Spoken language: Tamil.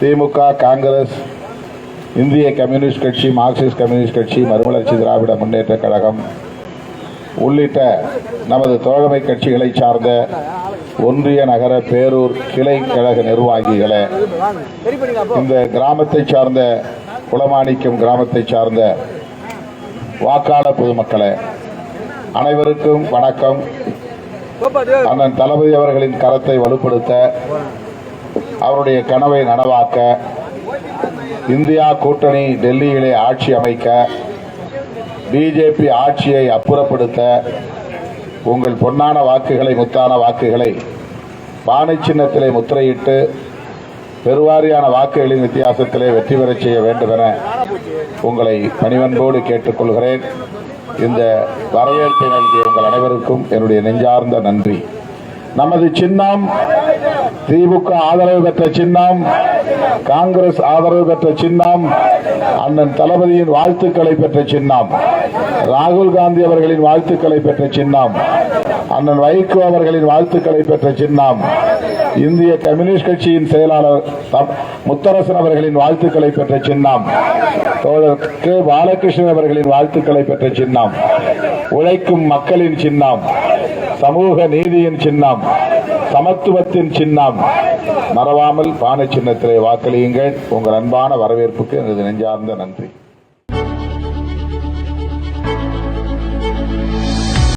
திமுக காங்கிரஸ் இந்திய கம்யூனிஸ்ட் கட்சி மார்க்சிஸ்ட் கம்யூனிஸ்ட் கட்சி மறுமலர்ச்சி திராவிட முன்னேற்றக் கழகம் உள்ளிட்ட நமது தோழமை கட்சிகளை சார்ந்த ஒன்றிய நகர பேரூர் கிளை கழக நிர்வாகிகளே இந்த கிராமத்தை சார்ந்த குளமாணிக்கம் கிராமத்தை சார்ந்த வாக்காளர் பொதுமக்களை அனைவருக்கும் வணக்கம். அண்ணன் தளபதி அவர்களின் கரத்தை வலுப்படுத்த அவருடைய கனவை நனவாக்க இந்தியா கூட்டணி டெல்லியிலே ஆட்சி அமைக்க பிஜேபி ஆட்சியை அப்புறப்படுத்த உங்கள் பொன்னான வாக்குகளை முத்தான வாக்குகளை பானை சின்னத்திலே முத்திரையிட்டு பெருவாரியான வாக்குகளின் வித்தியாசத்திலே வெற்றி பெறச் செய்ய வேண்டும் என உங்களை பணிவன்போடு கேட்டுக்கொள்கிறேன். இந்த வரவேற்பை நல்கிய உங்கள் அனைவருக்கும் என்னுடைய நெஞ்சார்ந்த நன்றி. நமது சின்னம் திமுக ஆதரவு பெற்ற சின்னம் காங்கிரஸ் ஆதரவு பெற்ற சின்னம் அண்ணன் தளபதியின் வாழ்த்துக்களை பெற்ற சின்னம் ராகுல் காந்தி அவர்களின் வாழ்த்துக்களை பெற்ற சின்னம் அண்ணன் வைகோ அவர்களின் வாழ்த்துக்களை பெற்ற சின்னம் இந்திய கம்யூனிஸ்ட் கட்சியின் செயலாளர் முத்தரசன் அவர்களின் வாழ்த்துக்களை பெற்ற சின்னம் தோழர் கே. பாலகிருஷ்ணன் அவர்களின் வாழ்த்துக்களை பெற்ற சின்னம் உழைக்கும் மக்களின் சின்னம் சமூக நீதியின் சின்னம் சமத்துவத்தின் சின்னம். மறவாமல் பானை சின்னத்திலே வாக்களியுங்கள். உங்கள் அன்பான வரவேற்புக்கு எனது நெஞ்சார்ந்த நன்றி.